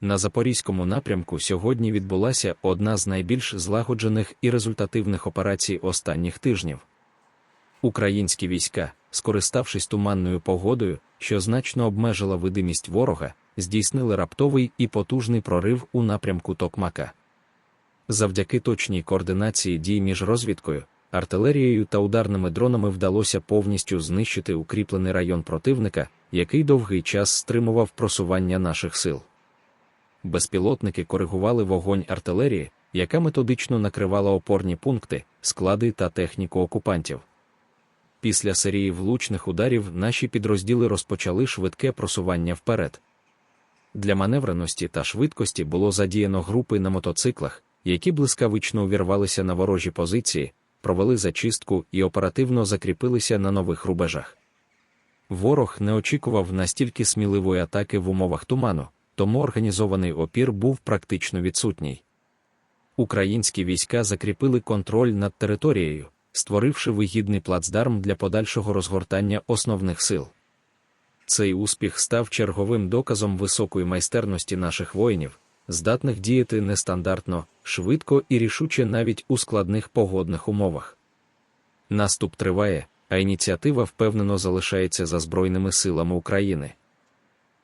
На Запорізькому напрямку сьогодні відбулася одна з найбільш злагоджених і результативних операцій останніх тижнів. Українські війська, скориставшись туманною погодою, що значно обмежила видимість ворога, здійснили раптовий і потужний прорив у напрямку Токмака. Завдяки точній координації дій між розвідкою, артилерією та ударними дронами вдалося повністю знищити укріплений район противника, який довгий час стримував просування наших сил. Безпілотники коригували вогонь артилерії, яка методично накривала опорні пункти, склади та техніку окупантів. Після серії влучних ударів наші підрозділи розпочали швидке просування вперед. Для маневреності та швидкості було задіяно групи на мотоциклах, які блискавично увірвалися на ворожі позиції, провели зачистку і оперативно закріпилися на нових рубежах. Ворог не очікував настільки сміливої атаки в умовах туману, тому організований опір був практично відсутній. Українські війська закріпили контроль над територією, створивши вигідний плацдарм для подальшого розгортання основних сил. Цей успіх став черговим доказом високої майстерності наших воїнів, здатних діяти нестандартно, швидко і рішуче навіть у складних погодних умовах. Наступ триває, а ініціатива впевнено залишається за Збройними силами України.